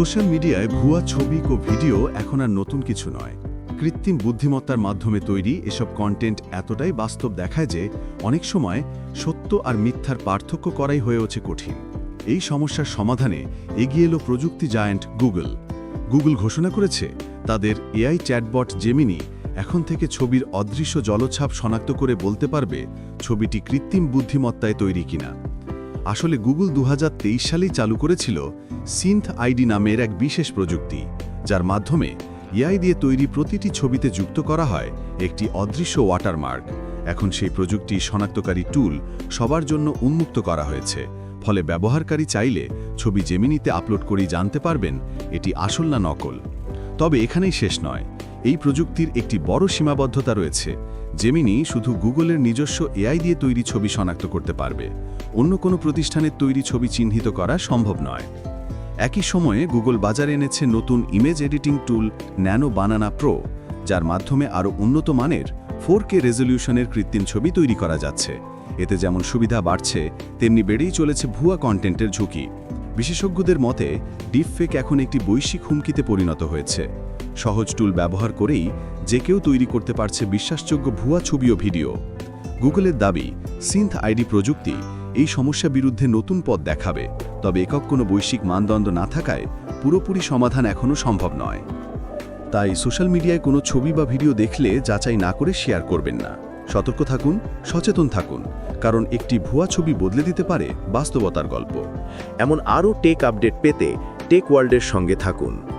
Social মিডিয়ায় ভুয়া ছবি ও ভিডিও এখন আর নতুন কিছু নয়। কৃত্রিম বুদ্ধিমত্তার মাধ্যমে তৈরি এসব কন্টেন্ট এতটাই বাস্তব দেখায় যে অনেক সময় সত্য আর মিথ্যার পার্থক্য করাই হয়ে ওঠে কঠিন। এই সমস্যার সমাধানে এগিয়ে এলো প্রযুক্তি জায়ান্ট গুগল গুগল ঘোষণা করেছে, তাদের এআই চ্যাটবট জেমিনি এখন থেকে ছবির অদৃশ্য জলছাপ শনাক্ত করে বলতে পারবে ছবিটি কৃত্রিম বুদ্ধিমত্তায় তৈরি কিনা। আসলে গুগল দু হাজার তেইশ সালেই চালু করেছিল সিন্থ আইডি নামের এক বিশেষ প্রযুক্তি, যার মাধ্যমে এআই দিয়ে তৈরি প্রতিটি ছবিতে যুক্ত করা হয় একটি অদৃশ্য ওয়াটারমার্ক। এখন সেই প্রযুক্তি শনাক্তকারী টুল সবার জন্য উন্মুক্ত করা হয়েছে, ফলে ব্যবহারকারী চাইলে ছবি জেমিনিতে আপলোড করেই জানতে পারবেন এটি আসল না নকল। তবে এখানেই শেষ নয়। এই প্রযুক্তির একটি বড় সীমাবদ্ধতা রয়েছে। জেমিনি শুধু গুগলের নিজস্ব এআই দিয়ে তৈরি ছবি শনাক্ত করতে পারবে। অন্য কোনো প্রতিষ্ঠানের তৈরি ছবি চিহ্নিত করা সম্ভব নয়। একই সময়ে গুগল বাজারে এনেছে নতুন image editing tool nano banana pro যার মাধ্যমে আরও উন্নত মানের ফোর কে রেজলিউশনের কৃত্রিম ছবি তৈরি করা যাচ্ছে। এতে যেমন সুবিধা বাড়ছে, তেমনি বেড়েই চলেছে ভুয়া কন্টেন্টের ঝুঁকি। বিশেষজ্ঞদের মতে ডিপফেক এখন একটি বৈশ্বিক হুমকিতে পরিণত হয়েছে। সহজ টুল ব্যবহার করেই যে কেউ তৈরি করতে পারছে বিশ্বাসযোগ্য ভুয়া ছবি ও ভিডিও গুগলের দাবি সিন্থ আইডি প্রযুক্তি এই সমস্যা বিরুদ্ধে নতুন পথ দেখাবে, তবে একক কোনো বৈশ্বিক মানদণ্ড না থাকায় পুরোপুরি সমাধান এখনও সম্ভব নয়। তাই সোশ্যাল মিডিয়ায় কোনো ছবি বা ভিডিও দেখলে যাচাই না করে শেয়ার করবেন না। সতর্ক থাকুন, সচেতন থাকুন, কারণ একটি ভুয়া ছবি বদলে দিতে পারে বাস্তবতার গল্প। এমন আরও টেক আপডেট পেতে টেক ওয়ার্ল্ডের সঙ্গে থাকুন।